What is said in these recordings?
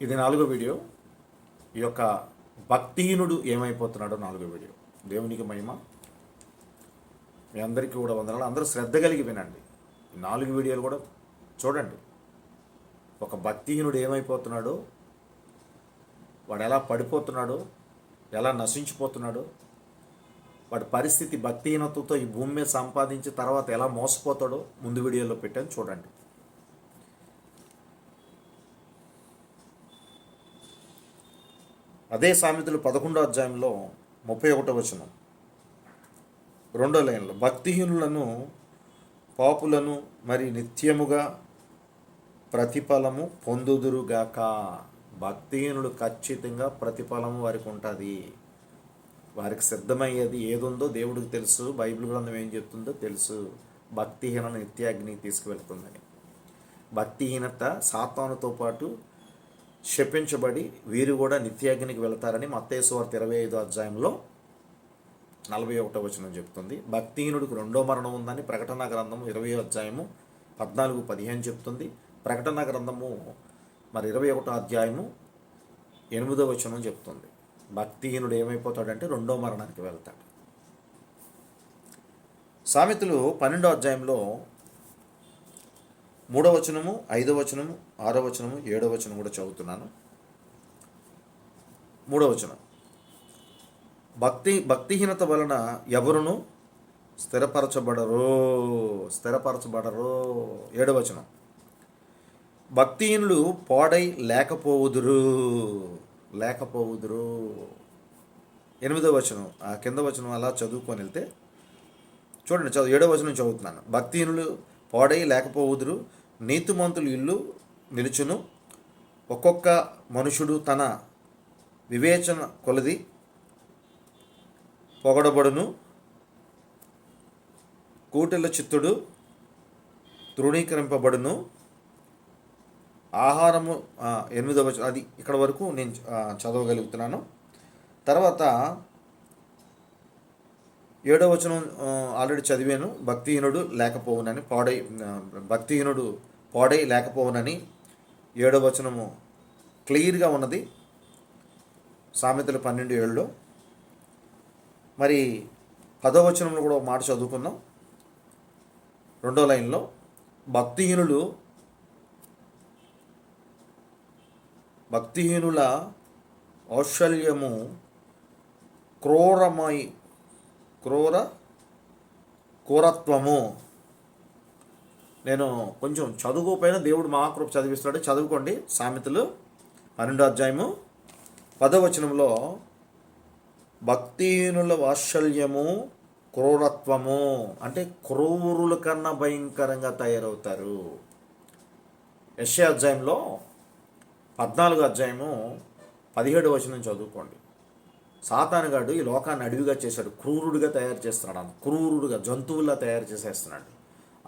ఇది నాలుగో వీడియో. ఈ యొక్క భక్తిహీనుడు ఏమైపోతున్నాడో నాలుగో వీడియో. దేవునికి మహిమ. మీ అందరికీ కూడా వందనాలు. అందరూ శ్రద్ధ కలిగి వినండి. నాలుగు వీడియోలు కూడా చూడండి. ఒక భక్తిహీనుడు ఏమైపోతున్నాడో వాడు ఎలా పడిపోతున్నాడో ఎలా నశించిపోతున్నాడో వాడి పరిస్థితి భక్తిహీనతతో ఈ భూమి మీద సంపాదించిన తర్వాత ఎలా మోసపోతాడో ముందు వీడియోలో పెట్టాను చూడండి. అదే సామెతలు పదకొండో అధ్యాయంలో ముప్పై ఒకటో వచనం. రెండో లైన్లో భక్తిహీనులను పాపులను మరి నిత్యముగా ప్రతిఫలము పొందుదురుగాక. భక్తిహీనుడు ఖచ్చితంగా ప్రతిఫలము వారికి ఉంటుంది. వారికి సిద్ధమయ్యేది ఏదుందో దేవుడికి తెలుసు బైబిల్ గ్రంథం ఏం చెప్తుందో తెలుసు. భక్తిహీన నిత్యాగ్ని తీసుకువెళ్తుందని. భక్తిహీనత సాతానుతో పాటు శపించబడి వీరు కూడా నిత్యాగ్నికి వెళతారని మత్తేశ్వార్త ఇరవై ఐదో అధ్యాయంలో నలభై ఒకటో వచనం చెప్తుంది. భక్తిహీనుడికి రెండో మరణం ఉందని ప్రకటన గ్రంథము ఇరవై అధ్యాయము పద్నాలుగు పదిహేను చెప్తుంది. ప్రకటన గ్రంథము మరి ఇరవై ఒకటో అధ్యాయము ఎనిమిదో వచనం చెప్తుంది. భక్తిహీనుడు ఏమైపోతాడంటే రెండో మరణానికి వెళ్తాడు. సామెతలు పన్నెండో అధ్యాయంలో మూడో వచనము ఐదో వచనము ఆరో వచనము ఏడో వచనం కూడా చదువుతున్నాను. మూడో వచనం. భక్తి భక్తిహీనత వలన ఎవరును స్థిరపరచబడరు స్థిరపరచబడరు. ఏడో వచనం. భక్తిహీనులు పాడై లేకపోవుదురు లేకపోవుదురు. ఎనిమిదో వచనం. ఆ కింద వచనం అలా చదువుకొని వెళ్తే చూడండి చదువు ఏడో వచనం చదువుతున్నాను. భక్తిహీనులు పాడై లేకపోవుదురు. నీతిమంతులు ఇల్లు నిలుచును. ఒక్కొక్క మనుషుడు తన వివేచన కొలది పొగడబడును. కూటెల చిత్తుడు తృణీకరింపబడును. ఆహారము ఎనిమిదవ అది ఇక్కడ వరకు నేను చదవగలుగుతున్నాను. తర్వాత ఏడో వచనం ఆల్రెడీ చదివాను. భక్తిహీనుడు లేకపోవునని పాడై భక్తిహీనుడు పాడై లేకపోవునని ఏడో వచనము క్లియర్గా ఉన్నది. సామెతలు పన్నెండు ఏళ్ళలో మరి పదో వచనంలో కూడా ఒక మాట చదువుకుందాం. రెండో లైన్లో భక్తిహీనులు భక్తిహీనుల ఔషల్యము క్రూరమై క్రూర క్రూరత్వము. నేను కొంచెం చదువుకోపోయినా దేవుడు మహాకృప చదివిస్తున్నాడు. చదువుకోండి. సామెతలు పన్నెండో అధ్యాయము పదవచనంలో భక్తిహీనుల వాత్సల్యము క్రూరత్వము అంటే క్రూరుల కన్నా భయంకరంగా తయారవుతారు. యశ్య అధ్యాయంలో పద్నాలుగు అధ్యాయము పదిహేడు వచనం చదువుకోండి. సాతానుగాడు ఈ లోకాన్ని అడవిగా చేశాడు. క్రూరుడిగా తయారు చేస్తున్నాడు అని క్రూరుడుగా జంతువుల్లా తయారు చేసేస్తున్నాడు.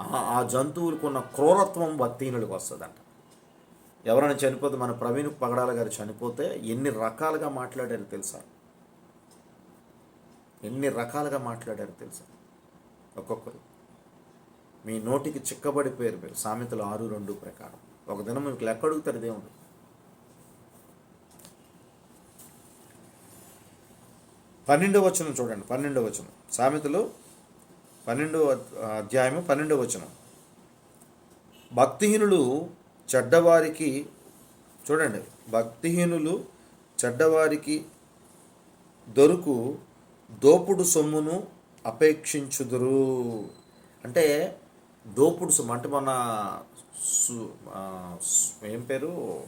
ఆ- ఆ జంతువులకు ఉన్న క్రూరత్వం భక్తిహీనుడికి వస్తుందంట. ఎవరైనా చనిపోతే మన ప్రవీణ్ పగడాల గారు చనిపోతే ఎన్ని రకాలుగా మాట్లాడారు తెలుసా? ఎన్ని రకాలుగా మాట్లాడారు తెలుసా? ఒక్కొక్కరు. మీ నోటికి చిక్కబడిపోయారు మీరు. సామెతలు ఆరు రెండు ప్రకారం. ఒక దినం మీకు లెక్క అడుగుతారు దేవుడు పన్నెండో వచనం చూడండి పన్నెండో వచనం. సామెతలు పన్నెండో అధ్యాయము పన్నెండో వచనం. భక్తిహీనులు చెడ్డవారికి చూడండి భక్తిహీనులు చెడ్డవారికి దొరుకు దోపుడు సొమ్మును అపేక్షించుదురు. అంటే దోపుడు సొమ్ము అంటే మన సు- ఏం పేరు?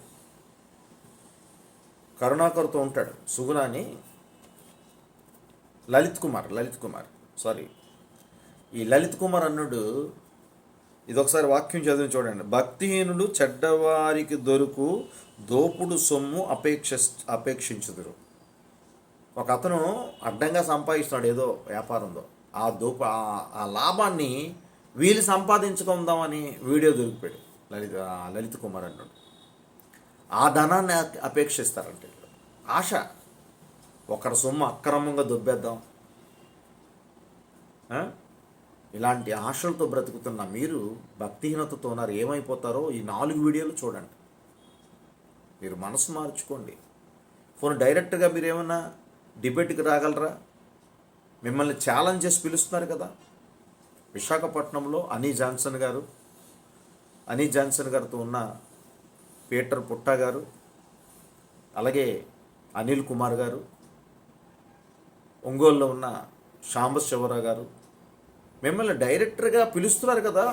కరుణాకర్తో ఉంటాడు సుగుణాని. లలిత్ కుమార్ లలిత్ కుమార్. సారీ ఈ లలిత్ కుమార్ అన్నుడు ఇది ఒకసారి వాక్యం చదివి చూడండి. భక్తిహీనుడు చెడ్డవారికి దొరుకు దోపుడు సొమ్ము అపేక్ష అపేక్షించుదురు. ఒక అతను అడ్డంగా సంపాదిస్తున్నాడు ఏదో వ్యాపారంలో. ఆ దోపు ఆ- లాభాన్ని వీళ్ళు సంపాదించుకుందామని వీడియో దొరికిపోయాడు. లలిత లలిత్ కుమార్ అన్నాడు. ఆ ధనాన్ని అపేక్షిస్తారంటే. ఆశ. ఒకరి సొమ్ము అక్రమంగా దొబ్బేద్దాం. ఇలాంటి ఆశలతో బ్రతుకుతున్న మీరు భక్తిహీనతతో ఉన్నారు ఏమైపోతారో ఈ నాలుగు వీడియోలు చూడండి. మీరు మనసు మార్చుకోండి. ఫోన్ డైరెక్ట్గా మీరు ఏమన్నా డిబేట్కి రాగలరా? మిమ్మల్ని ఛాలెంజ్ చేసి పిలుస్తున్నారు కదా. విశాఖపట్నంలో అనీ జాన్సన్ గారు అనీ జాన్సన్ గారితో ఉన్న పీటర్ పుట్టా గారు అలాగే అనిల్ కుమార్ గారు ఒంగోలులో ఉన్న శాంబ శివరావు గారు మిమ్మల్ని డైరెక్టర్గా పిలుస్తున్నారు కదా.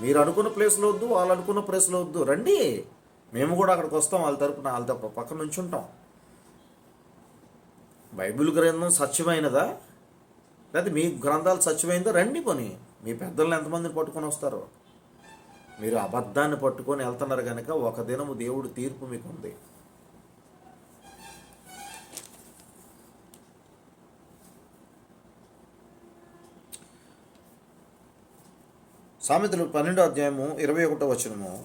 మీరు అనుకున్న ప్లేస్లో వద్దు వాళ్ళు అనుకున్న ప్లేస్లో వద్దు. రండి. మేము కూడా అక్కడికి వస్తాం వాళ్ళ తరపున వాళ్ళ తప్ప పక్కన నుంచి ఉంటాం బైబిల్ గ్రంథం సత్యమైనదా? లేదా మీ గ్రంథాలు సత్యమైందా? రండి కొని మీ పెద్దలను ఎంతమందిని పట్టుకొని వస్తారు? మీరు అబద్ధాన్ని పట్టుకొని వెళ్తున్నారు కనుక ఒక దినము దేవుడు తీర్పు మీకు ఉంది సామెతలు పన్నెండో అధ్యాయము ఇరవై ఒకటో వచనము.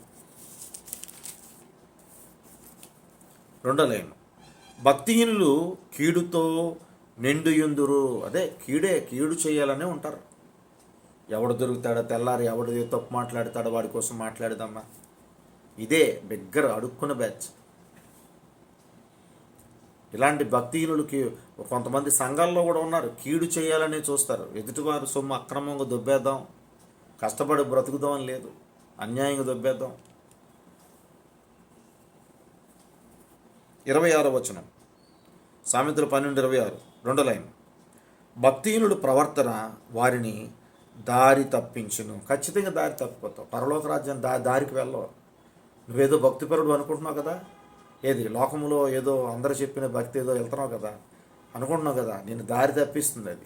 రెండో లైన్. భక్తిహీనులు కీడుతో నిండుయుందురు. అదే కీడే కీడు చేయాలనే ఉంటారు. ఎవడు దొరుకుతాడో తెల్లారి ఎవడు తప్పు మాట్లాడతాడో వాడి కోసం మాట్లాడదమ్మా. ఇదే బిగ్గర అడుక్కున్న బ్యాచ్. ఇలాంటి భక్తిహీనులకి కొంతమంది సంఘాల్లో కూడా ఉన్నారు. కీడు చేయాలని చూస్తారు. ఎదుటివారు సొమ్ము అక్రమంగా దొబ్బేద్దాం. కష్టపడి బ్రతుకుదాం లేదు. అన్యాయంగా దొబ్బేద్దాం. ఇరవై ఆరో వచనం. సామెతలు పన్నెండు ఇరవై ఆరు. రెండో లైన్. భక్తిహీనుడు ప్రవర్తన వారిని దారి తప్పించును. ఖచ్చితంగా దారి తప్పిపోతావు. పరలోక రాజ్యం దా దారికి వెళ్ళవు. నువ్వేదో భక్తిపరుడు అనుకుంటున్నావు కదా? ఏది లోకంలో ఏదో అందరూ చెప్పిన భక్తి ఏదో వెళ్తున్నావు కదా? అనుకుంటున్నావు కదా? నేను దారి తప్పిస్తుంది అది.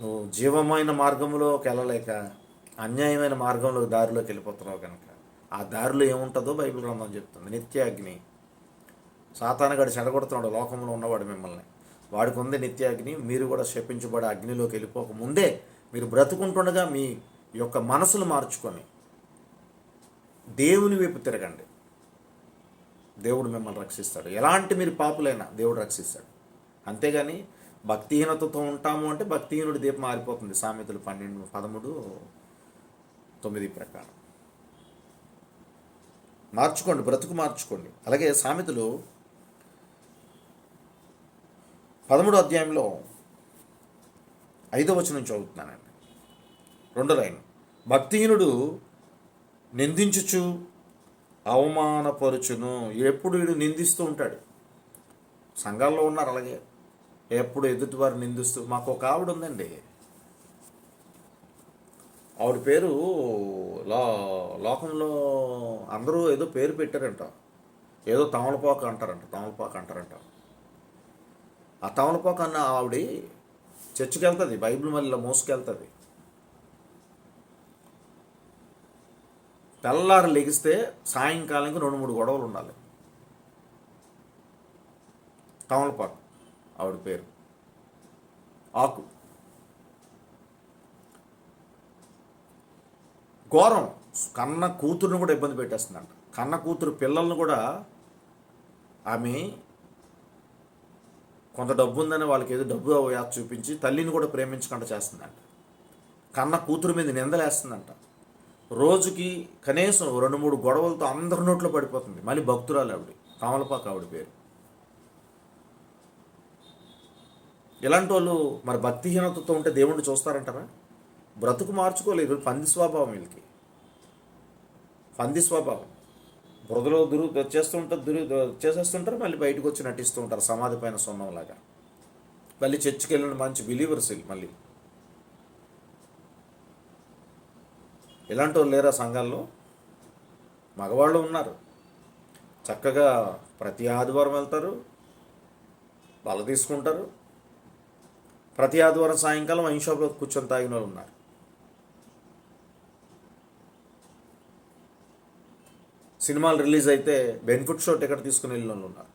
నువ్వు జీవమైన మార్గంలోకి వెళ్ళలేక అన్యాయమైన మార్గంలో దారిలోకి వెళ్ళిపోతున్నావు కనుక. ఆ దారిలో ఏముంటుందో బైబిల్ గ్రంథం చెప్తుంది. నిత్యాగ్ని. సాతానగాడు చెడగొడుతున్నాడు లోకంలో ఉన్నవాడు మిమ్మల్ని. వాడికి ఉంది నిత్యాగ్ని మీరు కూడా శపించబడే అగ్నిలోకి వెళ్ళిపోక ముందే మీరు బ్రతుకుంటుండగా మీ యొక్క మనసులు మార్చుకొని దేవుని వైపు తిరగండి. దేవుడు మిమ్మల్ని రక్షిస్తాడు. ఎలాంటి మీరు పాపులైనా దేవుడు రక్షిస్తాడు. అంతేగాని భక్తిహీనతతో ఉంటాము అంటే భక్తిహీనుడి దీపం మారిపోతుంది సామెతలు పన్నెండు పదమూడు తొమ్మిది ప్రకారం. మార్చుకోండి బ్రతుకు మార్చుకోండి. అలాగే సామెతలు పదమూడు అధ్యాయంలో ఐదో వచనం చదువుతున్నానండి. రెండో లైన్. భక్తిహీనుడు నిందించుచు అవమానపరుచును. ఎప్పుడు వీడు నిందిస్తూ ఉంటాడు. సంఘాల్లో ఉన్నారు అలాగే. ఎప్పుడు ఎదుటివారు నిందిస్తూ మాకు ఒక ఆవిడ ఉందండి. ఆవిడ పేరు లో లోకంలో అందరూ ఏదో పేరు పెట్టారంట. ఏదో తమలపాకు అంటారంట తమలపాకు అంటారంట. ఆ తమలపాకు అన్న ఆవిడ చర్చికి వెళ్తుంది బైబిల్ మళ్ళీ మోసుకెళ్తుంది. తెల్లారు లెగిస్తే సాయంకాలంకి రెండు మూడు గొడవలు ఉండాలి. తమలపాకు. ఆవిడ పేరు. ఆకు. ఘోరం. కన్న కూతురుని కూడా ఇబ్బంది పెట్టేస్తుందంట. కన్న కూతురు పిల్లల్ని కూడా ఆమె కొంత డబ్బు ఉందని వాళ్ళకి ఏదో డబ్బు యాత చూపించి తల్లిని కూడా ప్రేమించకుండా చేస్తుందంట. కన్న కూతురు మీద నిందలేస్తుందంట. రోజుకి కనీసం రెండు మూడు గొడవలతో అందరి నోట్లో పడిపోతుంది. మళ్ళీ భక్తురాలు ఆవిడ. కామలపాక ఆవిడ పేరు. ఇలాంటి వాళ్ళు మరి భక్తిహీనతతో ఉంటే దేవుణ్ణి చూస్తారంటారా? బ్రతుకు మార్చుకోలేదు పంది స్వభావం వీళ్ళకి. పంది స్వభావం. బురదలో దురు చేస్తుంటారు దురు చేసేస్తుంటారు మళ్ళీ బయటకు వచ్చి నటిస్తూ ఉంటారు సమాధి పైన సొన్నంలాగా మళ్ళీ చర్చికి వెళ్ళిన మంచి బిలీవర్స్ మళ్ళీ. ఇలాంటి వాళ్ళు లేరా సంఘాల్లో? మగవాళ్ళు ఉన్నారు. చక్కగా ప్రతి ఆదివారం వెళ్తారు బల తీసుకుంటారు. ప్రతి ఆదివారం సాయంకాలం వైన్ షాప్లో కూర్చొని తాగిన వాళ్ళు ఉన్నారు. సినిమాలు రిలీజ్ అయితే బెనిఫిట్ షో టికెట్ తీసుకుని వెళ్ళిన వాళ్ళు ఉన్నారు.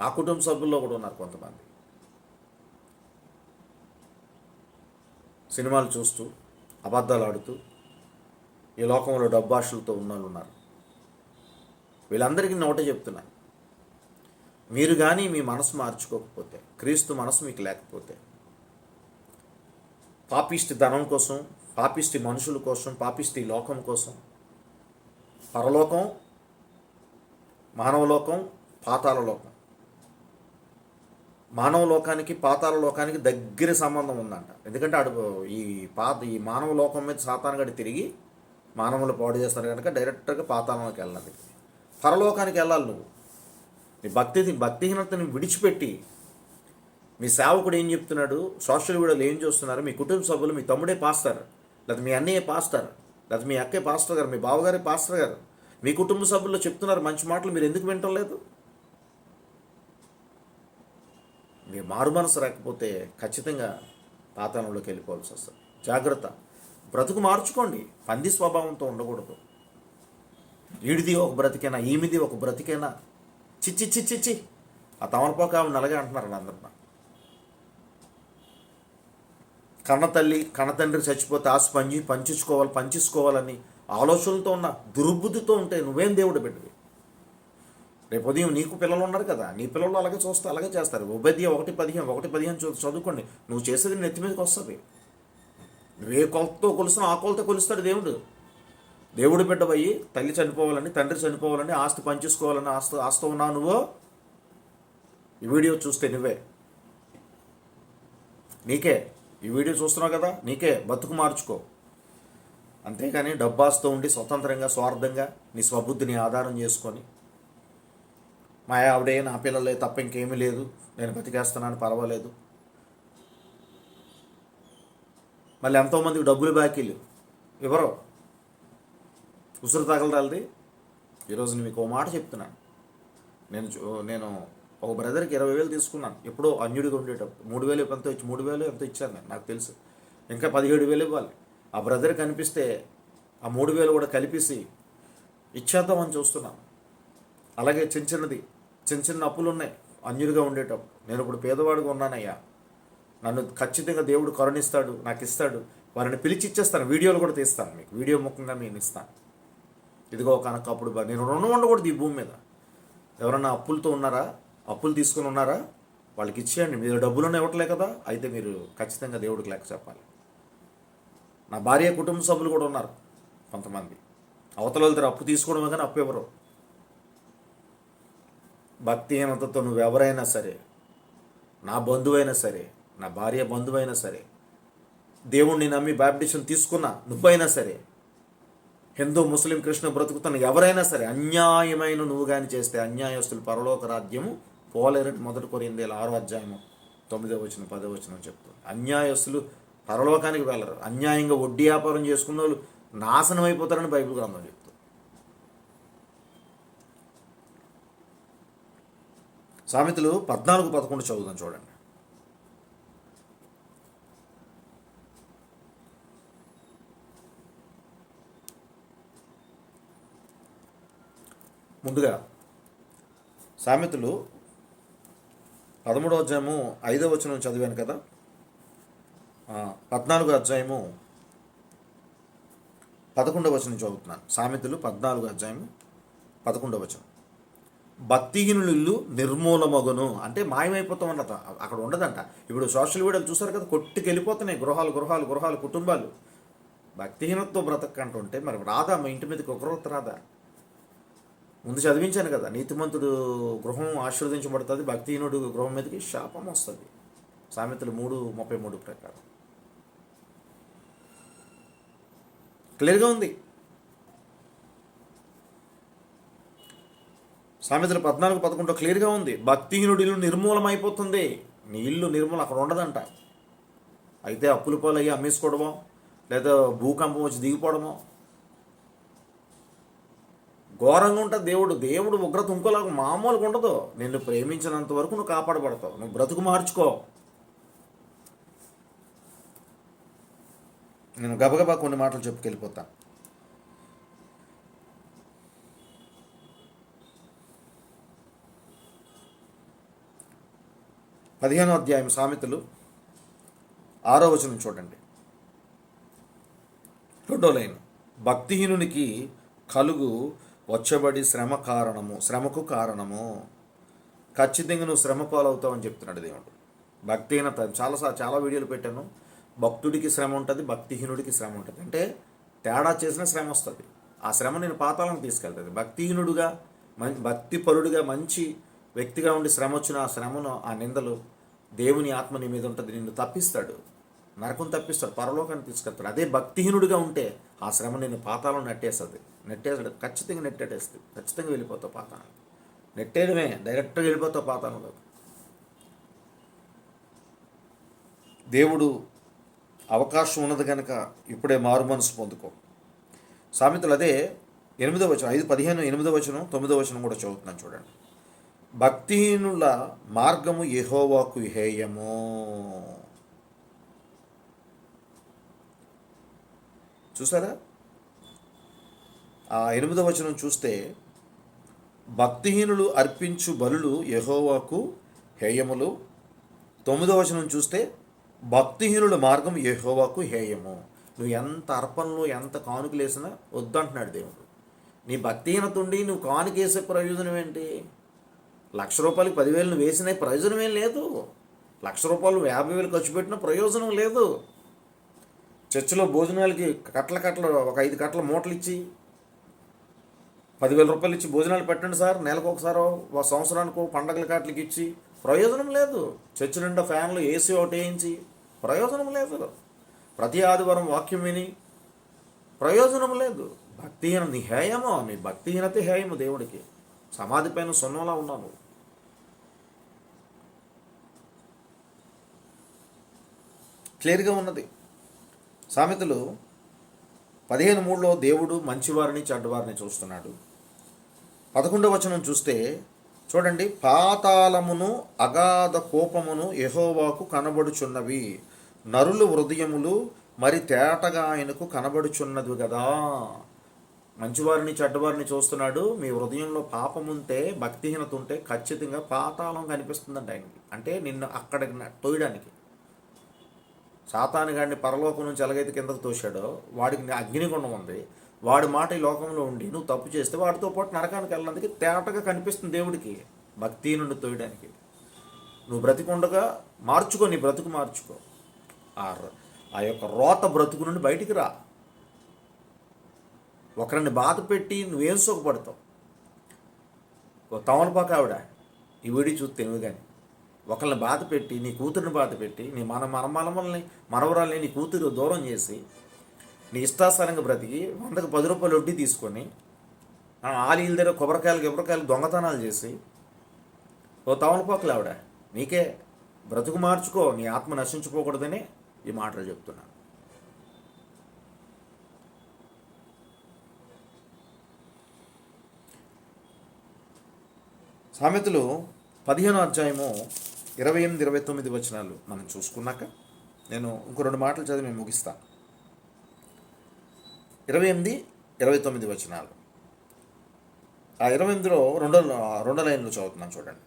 మా కుటుంబ సభ్యుల్లో కూడా ఉన్నారు కొంతమంది. సినిమాలు చూస్తూ అబద్ధాలు ఆడుతూ ఈ లోకంలో డబ్బాషులతో ఉన్న వాళ్ళు ఉన్నారు. వీళ్ళందరికీ నోటే చెప్తున్నాను మీరు కానీ మీ మనసు మార్చుకోకపోతే క్రీస్తు మనసు మీకు లేకపోతే పాపిష్టి ధనం కోసం పాపిష్టి మనుషుల కోసం పాపిష్టి లోకం కోసం. పరలోకం మానవలోకం పాతాల లోకం. మానవ లోకానికి పాతాల లోకానికి దగ్గర సంబంధం ఉందంట. ఎందుకంటే అడు ఈ పాత ఈ మానవ లోకం మీద సాతానగడి తిరిగి మానవులు పాడు చేస్తారు కనుక డైరెక్ట్గా పాతాళంలోకి వెళ్ళాలి పరలోకానికి వెళ్ళాలి నువ్వు. నీ భక్తి భక్తిహీనతని విడిచిపెట్టి మీ సేవకుడు ఏం చెప్తున్నాడు? సోషల్ మీడియాలో ఏం చూస్తున్నారు? మీ కుటుంబ సభ్యులు మీ తమ్ముడే పాస్తారు లేదా మీ అన్నయ్య పాస్తారు లేదా మీ అక్కే పాస్టర్ గారు మీ బావగారి పాస్టర్ గారు మీ కుటుంబ సభ్యుల్లో చెప్తున్నారు మంచి మాటలు మీరు ఎందుకు వింటం లేదు? మీ మారు మనసు రాకపోతే ఖచ్చితంగా పాతాళంలోకి వెళ్ళిపోవాల్సి వస్తుంది. జాగ్రత్త. బ్రతుకు మార్చుకోండి. పంది స్వభావంతో ఉండకూడదు. ఈడిది ఒక బ్రతికేనా ఈమిది ఒక బ్రతికేనా చిచ్చి చిచ్చి చిచ్చి. ఆ తమలపోక ఆమె నలగే అంటున్నారు అందరూ కన్నతల్లి కన్నతండ్రి చచ్చిపోతే ఆశ పంచి పంచుకోవాలి పంచుకోవాలని ఆలోచనలతో ఉన్న దుర్బుద్ధితో ఉంటే నువ్వేం దేవుడు బిడ్డవి? రేపు ఉదయం నీకు పిల్లలు ఉన్నారు కదా నీ పిల్లలు అలాగే చూస్తే అలాగే చేస్తారు. ఉబద్య ఒకటి పదిహేను ఒకటి పదిహేను చదువుకోండి. నువ్వు చేసేది నెత్తి మీదకి వస్తుంది. నువ్వు కొలతో కొలతతో కొలుస్తున్నా ఆ కొలతో కొలుస్తాడు దేవుడు. దేవుడు బిడ్డవయ్యి తల్లి చనిపోవాలని తండ్రి చనిపోవాలని ఆస్తి పంచేసుకోవాలని ఆస్తి ఆస్తి ఉన్నావు నువ్వు? ఈ వీడియో చూస్తే నువ్వే. నీకే. ఈ వీడియో చూస్తున్నావు కదా నీకే బతుకు మార్చుకో. అంతేకాని డబ్బాస్తో ఉండి స్వతంత్రంగా స్వార్థంగా నీ స్వబుద్ధిని ఆధారం చేసుకొని మా ఆవిడే నా పిల్లలే తప్ప ఇంకేమీ లేదు నేను బతికేస్తున్నాను పర్వాలేదు. మళ్ళీ ఎంతోమందికి డబ్బులు బాకీలు ఇవ్వరు ఉసురు తగలరాలది. ఈరోజు మీకు ఓ మాట చెప్తున్నాను. నేను చూ- నేను ఒక బ్రదర్కి ఇరవై వేలు తీసుకున్నాను. ఎప్పుడో అన్యుడిగా ఉండేటప్పుడు. మూడు వేలు ఎంతో ఇచ్చి మూడు వేలు ఎంతో ఇచ్చాను నేను నాకు తెలుసు. ఇంకా పదిహేడు వేలు ఇవ్వాలి. ఆ బ్రదర్ కనిపిస్తే ఆ మూడు వేలు కూడా కలిపేసి ఇచ్చేద్దామని చూస్తున్నాను. అలాగే చిన్న చిన్నది చిన్న చిన్న అప్పులు ఉన్నాయి. అన్యుడిగా ఉండేటప్పుడు. నేను ఇప్పుడు పేదవాడిగా ఉన్నానయ్యా. నన్ను ఖచ్చితంగా దేవుడు కరుణిస్తాడు నాకు ఇస్తాడు. వారిని పిలిచి ఇచ్చేస్తాను. వీడియోలు కూడా తీస్తాను మీకు. వీడియో ముఖంగా నేను ఇస్తాను. ఇదిగో కనుక అప్పుడు నేను రుణం ఉండకూడదు ఈ భూమి మీద. ఎవరన్నా అప్పులతో ఉన్నారా? అప్పులు తీసుకుని ఉన్నారా? వాళ్ళకి ఇచ్చేయండి. మీరు డబ్బులను ఇవ్వట్లే కదా. అయితే మీరు ఖచ్చితంగా దేవుడికి లెక్క చెప్పాలి. నా భార్య కుటుంబ సభ్యులు కూడా ఉన్నారు కొంతమంది. అవతల వెళ్తారు అప్పు తీసుకోవడమే కానీ అప్పు ఎవరు? భక్తిహీనతతో నువ్వు ఎవరైనా సరే నా బంధువైనా సరే నా భార్య బంధువైనా సరే దేవుణ్ణి నమ్మి బ్యాప్టిషన్ తీసుకున్నా నువ్వైనా సరే హిందూ ముస్లిం కృష్ణ బ్రతుకుతున్న ఎవరైనా సరే అన్యాయమైన నువ్వు కానీ చేస్తే అన్యాయస్తులు పరలోక రాజ్యము పోలేరటి మొదటి కొరింది ఆరో అధ్యాయము తొమ్మిదో వచ్చిన పదో వచ్చిన చెప్తుంది. అన్యాయస్తులు పరలోకానికి వెళ్ళరు. అన్యాయంగా వడ్డీ వ్యాపారం చేసుకున్న వాళ్ళు నాశనం అయిపోతారని బైబిల్ గ్రంథం చెప్తుంది. సామెతలు పద్నాలుగు పదకొండు చదువుదాం చూడండి. ముందుగా సామెతలు పదమూడో అధ్యాయము ఐదవ వచనం చదివాను కదా. పద్నాలుగో అధ్యాయము పదకొండవ వచనం చదువుతున్నాను. సామెతలు పద్నాలుగు అధ్యాయము పదకొండవ వచనం. భక్తిహీనులు ఇల్లు నిర్మూలమగును. అంటే మాయమైపోతామన్నట అక్కడ ఉండదంట. ఇప్పుడు సోషల్ మీడియాలు చూసారు కదా కొట్టుకెళ్ళిపోతున్నాయి గృహాలు గృహాలు గృహాలు కుటుంబాలు. భక్తిహీనతతో బ్రతకంటుంటే మరి రాదా మా ఇంటి మీదకి ఒకరోజు రాదా ముందు చదివించాను కదా నీతిమంతుడు గృహం ఆశీర్వదించబడుతుంది భక్తిహీనుడు గృహం మీదకి శాపం వస్తుంది. సామెతలు మూడు ముప్పై మూడు ప్రకారం. క్లియర్గా ఉంది? సామెతలు పద్నాలుగు పదకొండు క్లియర్గా ఉంది. భక్తిహీనుడి ఇల్లు నిర్మూలమైపోతుంది. నీ ఇల్లు నిర్మూలం అక్కడ ఉండదంట. అయితే అప్పుల అయ్యి అమ్మేసుకోవడమో లేదా భూకంపం వచ్చి దిగిపోవడమో ఘోరంగా ఉంటుంది దేవుడు. దేవుడు ఉగ్రత ఇంకోలాగా మామూలుగా ఉండదు. నిన్ను ప్రేమించినంత వరకు నువ్వు కాపాడబడతావు. నువ్వు బ్రతుకు మార్చుకో. నేను గబగబా కొన్ని మాటలు చెప్పుకెళ్ళిపోతా పదిహేనో అధ్యాయం సామెతలు. ఆరో వచనం చూడండి. రెండో లైన్. భక్తిహీనునికి కలుగు వచ్చబడి శ్రమ కారణము శ్రమకు కారణము. ఖచ్చితంగా నువ్వు శ్రమ పాలవుతావు అని చెప్తున్నాడు దేవుడు. భక్తిహీనత చాలా చాలా వీడియోలు పెట్టాను. భక్తుడికి శ్రమ ఉంటుంది భక్తిహీనుడికి శ్రమ ఉంటుంది. అంటే తేడా చేసిన శ్రమ వస్తుంది. ఆ శ్రమ నేను పాతాలను తీసుకెళ్తుంది భక్తిహీనుడుగా మం భక్తిపరుడిగా మంచి వ్యక్తిగా ఉండి శ్రమ వచ్చిన ఆ శ్రమను ఆ నిందలు దేవుని ఆత్మ నీ మీద ఉంటుంది. నిన్ను తప్పిస్తాడు. నరకం తప్పిస్తాడు. పరలోకాన్ని తీసుకెళ్తాడు. అదే భక్తిహీనుడిగా ఉంటే ఆ శ్రమ నిన్ను పాతాలను నట్టేస్తుంది. నెట్టేస్తాడు ఖచ్చితంగా నెట్టేటేస్తుంది ఖచ్చితంగా వెళ్ళిపోతావు పాతాను నెట్టేయడమే డైరెక్ట్గా వెళ్ళిపోతావు పాతానులో దేవుడు అవకాశం ఉన్నది కనుక ఇప్పుడే మారు మనసు పొందుకో. సామెతలు అదే ఎనిమిదో వచనం ఐదు పదిహేను ఎనిమిదో వచనం తొమ్మిదో వచనం కూడా చదువుతున్నాను చూడండి. భక్తిహీనుల మార్గము యహోవాకు హేయము. చూసారా? ఆ ఎనిమిదో వచనం చూస్తే భక్తిహీనులు అర్పించు బలులు యహోవాకు హేయములు. తొమ్మిదవ వచనం చూస్తే భక్తిహీనుల మార్గం యెహోవాకు హేయము. నువ్వు ఎంత అర్పణలు ఎంత కానుకలేసినా వద్దంటున్నాడు దేవుడు. నీ భక్తిహీనత ఉండి నువ్వు కానుకేసే ప్రయోజనం ఏంటి? లక్ష రూపాయలకి పదివేలు నువ్వు వేసిన ప్రయోజనం ఏం లేదు. లక్ష రూపాయలు యాభై వేలు ఖర్చు పెట్టిన ప్రయోజనం లేదు. చర్చిలో భోజనాలకి కట్టల కట్టలు ఒక ఐదు కట్టల మూటలు ఇచ్చి పదివేల రూపాయలు ఇచ్చి భోజనాలు పెట్టండి సార్. నెలకు ఒకసారో ఒక సంవత్సరానికో పండగల కాట్లకి ఇచ్చి ప్రయోజనం లేదు. చర్చి నిండా ఫ్యాన్లు ఏసీ ఒకటి వేయించి ప్రయోజనం లేదు. ప్రతి ఆదివారం వాక్యం విని ప్రయోజనం లేదు. భక్తిహీన నీ హేయమో? నీ భక్తిహీనత హేయము దేవుడికి. సమాధి పైన సున్నంలా ఉన్నాను. క్లియర్గా ఉన్నది. సామెతలు పదిహేను మూడులో దేవుడు మంచివారిని చెడ్డవారిని చూస్తున్నాడు. పదకొండవ వచనం చూస్తే చూడండి పాతాళమును అగాధ కోపమును యహోవాకు కనబడుచున్నవి. నరులు హృదయములు మరి తేటగా ఆయనకు కనబడుచున్నది కదా మంచివారిని చెడ్డవారిని చూస్తున్నాడు. మీ హృదయంలో పాపం ఉంటే భక్తిహీనత ఉంటే ఖచ్చితంగా పాతాళం కనిపిస్తుందంట ఆయనకి. అంటే నిన్ను అక్కడికి తోయడానికి. సాతాను గాడిని పరలోకం నుంచి ఎలాగైతే కిందకు తోశాడో వాడికి ని- అగ్నిగుండం ఉంది. వాడి మాట ఈ లోకంలో ఉండి నువ్వు తప్పు చేస్తే వాడితో పాటు నరకానికి వెళ్ళడానికి తేటగా కనిపిస్తుంది దేవుడికి. భక్తి నుండి తోయడానికి. నువ్వు బ్రతికుండగా మార్చుకో నీ బ్రతుకు మార్చుకో. ఆ ఆ యొక్క రోత బ్రతుకు నుండి బయటికి రా. ఒకరిని బాధ పెట్టి నువ్వేం సుఖపడతావు? ఓ తమలపాకు ఆవిడ. ఈ వీడియో చూస్తే కానీ ఒకరిని బాధ పెట్టి నీ కూతురిని బాధ పెట్టి నీ మన మనమలమల్ని మనవరాల్ని నీ కూతురు దూరం చేసి నీ ఇష్టాస్థానంగా బ్రతికి వందకు పది రూపాయలు వడ్డీ తీసుకొని ఆలీల దగ్గర కొబ్బరికాయలు కొబ్బరికాయలు దొంగతనాలు చేసి ఓ తమలపాకులు ఆవిడ. నీకే బ్రతుకు మార్చుకో నీ ఆత్మ నశించుకోకూడదని ఈ మాటలు చెప్తున్నాను సామెతలు పదిహేను అధ్యాయము ఇరవై ఎనిమిది ఇరవై తొమ్మిది వచనాలు మనం చూసుకున్నాక నేను ఇంకో రెండు మాటలు చదివి నేను ముగిస్తాను ఇరవై ఎనిమిది ఇరవై తొమ్మిది వచనాలు. ఆ ఇరవై ఎనిమిదిలో రెండో రెండో లైన్లు చదువుతున్నాను చూడండి.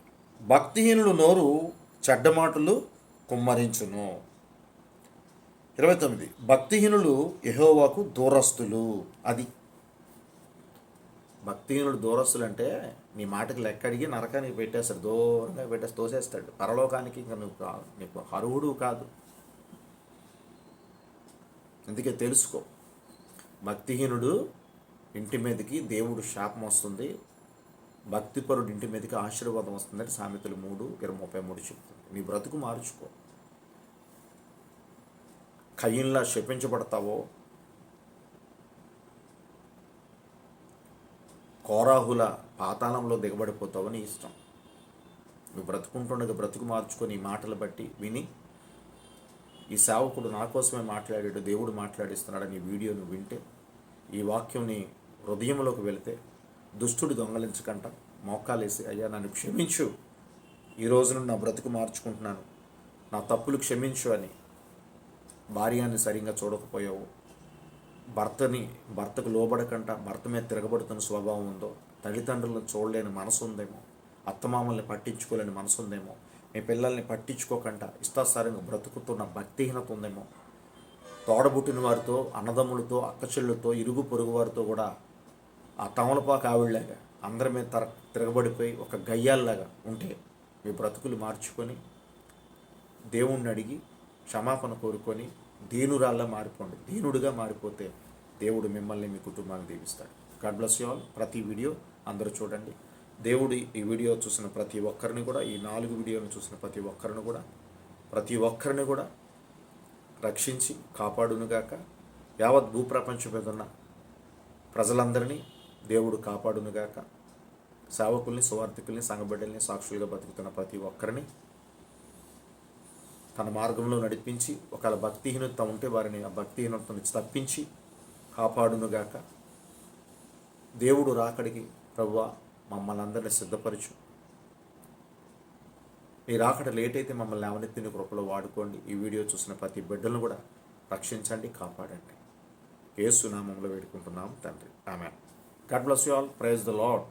భక్తిహీనులు నోరు చెడ్డ మాటలు కుమ్మరించును. ఇరవై తొమ్మిది. భక్తిహీనులు యహోవాకు దూరస్తులు అది. భక్తిహీనుడు దూరస్తులు అంటే నీ మాటకి లెక్క అడిగి నరకానికి పెట్టేస్తాడు దూరంగా పెట్టేసి తోసేస్తాడు. పరలోకానికి ఇంకా నువ్వు కాదు నీకు అర్హుడు కాదు. అందుకే తెలుసుకో. భక్తిహీనుడు ఇంటి మీదకి దేవుడు శాపం వస్తుంది. భక్తిపరుడు ఇంటి మీదకి ఆశీర్వాదం వస్తుందని సామెతలు మూడు ఇరవై ముప్పై మూడు చెప్తుంది. నీ బ్రతుకు మార్చుకో. కయ్యంలా శపించబడతావో కోరాహుల పాతాళంలో దిగబడిపోతావో నీ ఇష్టం. నువ్వు బ్రతుకుంటుండగా బ్రతుకు మార్చుకొని ఈ మాటలు బట్టి విని ఈ సేవకుడు నా కోసమే మాట్లాడాడు దేవుడు మాట్లాడిస్తున్నాడని వీడియోను వింటే ఈ వాక్యంని హృదయంలోకి వెళితే దుష్టుడు దొంగలించకంట మోకాలేసి అయ్యా నన్ను క్షమించు. ఈ రోజు నుండి నా బ్రతుకు మార్చుకుంటున్నాను. నా తప్పులు క్షమించు అని భార్యాన్ని సరిగ్గా చూడకపోయావు. భర్తని భర్తకు లోబడకంట భర్త మీద తిరగబడుతున్న స్వభావం ఉందో తల్లిదండ్రులను చూడలేని మనసు ఉందేమో అత్తమామల్ని పట్టించుకోలేని మనసు ఉందేమో మీ పిల్లల్ని పట్టించుకోకుండా ఇష్టాసారంగా బ్రతుకుతున్న భక్తిహీనత ఉందేమో తోడబుట్టిన వారితో అన్నదమ్ములతో అక్కచెల్లుతో ఇరుగు పొరుగు వారితో కూడా ఆ తమలపాకు ఆవిడలాగా అందరి మీద తర తిరగబడిపోయి ఒక గయ్యాల్లాగా ఉంటే మీ బ్రతుకులు మార్చుకొని దేవుణ్ణి అడిగి క్షమాపణ కోరుకొని దీనురాల్లా మారిపోండి. దీనుడిగా మారిపోతే దేవుడు మిమ్మల్ని మీ కుటుంబాన్ని దీవిస్తాడు. God bless you all. ప్రతి వీడియో అందరూ చూడండి. దేవుడు ఈ వీడియో చూసిన ప్రతి ఒక్కరిని కూడా ఈ నాలుగు వీడియోను చూసిన ప్రతి ఒక్కరిని కూడా ప్రతి ఒక్కరిని కూడా రక్షించి కాపాడునుగాక. యావత్ భూప్రపంచం మీద ఉన్న ప్రజలందరినీ దేవుడు కాపాడునుగాక. సేవకుల్ని సువార్థికుల్ని సంఘబిడ్డల్ని సాక్షులుగా బతుకుతున్న ప్రతి ఒక్కరిని తన మార్గంలో నడిపించి ఒకవేళ భక్తిహీనత ఉంటే వారిని ఆ భక్తిహీనత నుంచి తప్పించి కాపాడునుగాక. దేవుడు రాకడికి ప్రభువ మమ్మల్ని అందరినీ సిద్ధపరచు. మీరు రాకడ లేట్ అయితే మమ్మల్ని అవనెత్తిన కృపలో వాడుకోండి. ఈ వీడియో చూసిన ప్రతి బిడ్డలను కూడా రక్షించండి కాపాడండి. ఏ సునామంలో వేడుకుంటున్నాం తండ్రి. ఆమె God bless you all. Praise the Lord